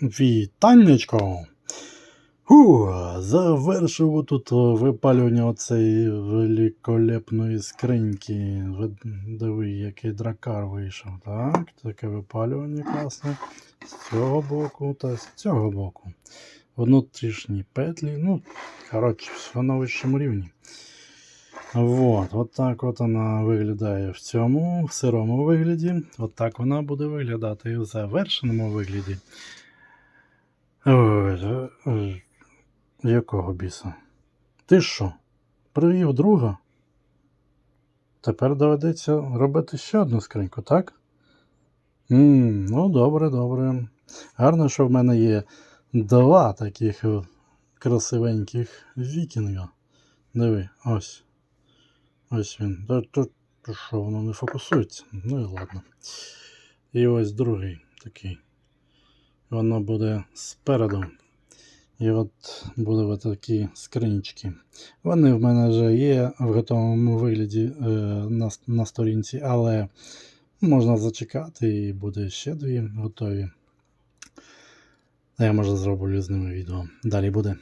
Вітаннячко! Фу, завершив тут випалювання оцеї великолепної скриньки. Диви, який дракар вийшов. Так, таке випалювання класне. З цього боку та з цього боку. Внутрішні петлі. Ну, коротше, все на вищому рівні. Вот, от так от вона виглядає в цьому в сирому вигляді. От так вона буде виглядати і в завершеному вигляді. Якого біса? Ти що? Привів друга? Тепер доведеться робити ще одну скриньку, так? м ну, добре, добре. Гарно, що в мене є два таких красивеньких вікінга. Диви, ось. Ось він. Тут що воно не фокусується. Ну і ладно. І ось другий такий. Воно буде спереду. І от були такі скринічки. Вони в мене вже є в готовому вигляді е, на, на сторінці, але можна зачекати і буде ще дві готові. Я може зроблю з ними відео. Далі буде.